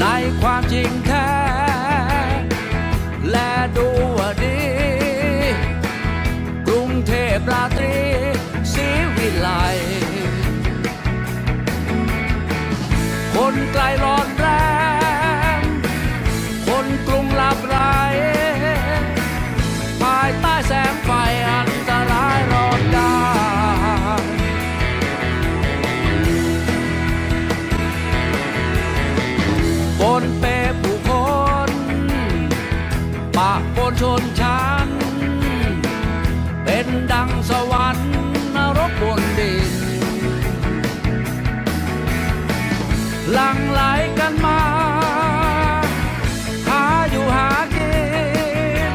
ในความจริงแค่ ปะปนชนชั้นเป็นดังสวรรค์นรกบนดิน หลังไหลกันมาหาอยู่หากิน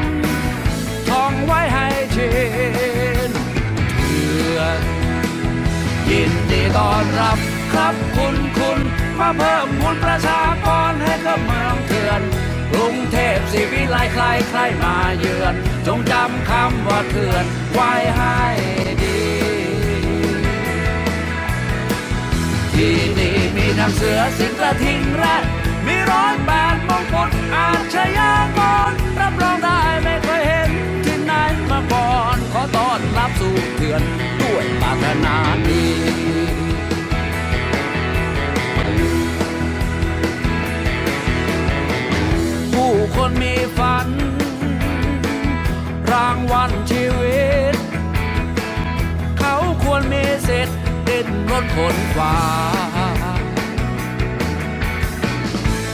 ท่องไว้ให้ชินเถื่อนยินดีต้อนรับครับคุณคุณมาเพิ่มมูลประชากร สิวิไลใครใครมาเยือน จงจำคำว่าเถื่อนไว้ให้ดี ที่นี่มีทั้งเสือสิงกระทิงแรดมีร้อยแปดมงกุฎอาชญากรรับรองได้ไม่เคยเห็นที่ไหนมาก่อนขอต้อนรับสู่เถื่อน เสิทธิ์ดิ้นรถขนขวา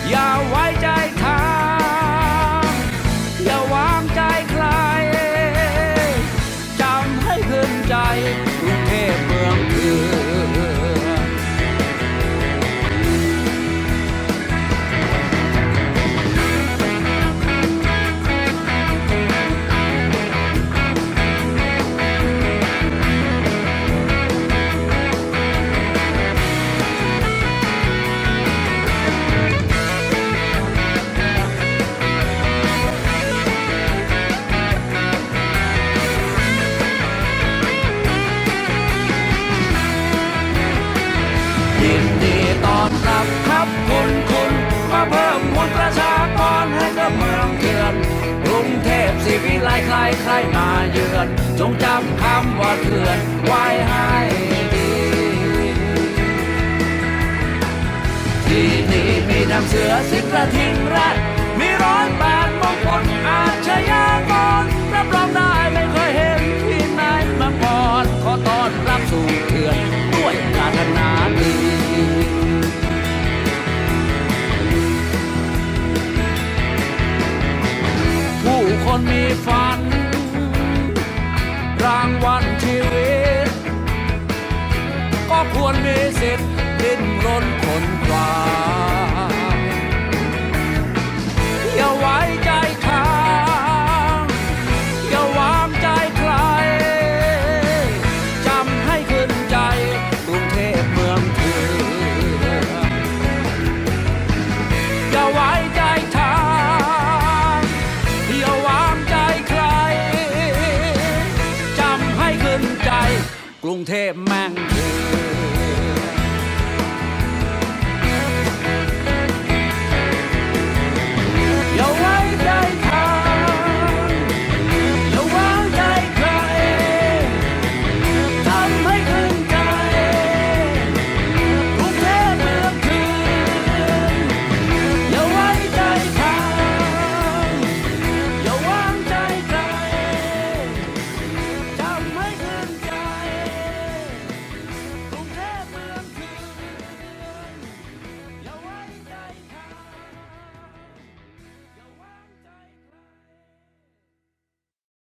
อย่าไว้ ใครมาเยือน จงจำคำว่าเถื่อนไว้ให้ดีที่นี่มีทั้งเสือสิงกระทิงแรดมีร้อยแปดมงกุฎอาชญากรรับรองได้ไม่เคยเห็นที่ไหนมาก่อนขอต้อนรับสู่เถื่อนด้วยปรารถนาดีผู้คนมีฝัน วรมีสิทธิ์ดิ้นรนคนกว่าอย่าไว้ใจทางอย่าวางใจใคร จำให้ขึ้นใจกรุงเทพเมืองเถื่อนอย่าไว้ใจทางอย่าวางใจใคร จำให้ขึ้นใจกรุงเทพแม่งเถื่อน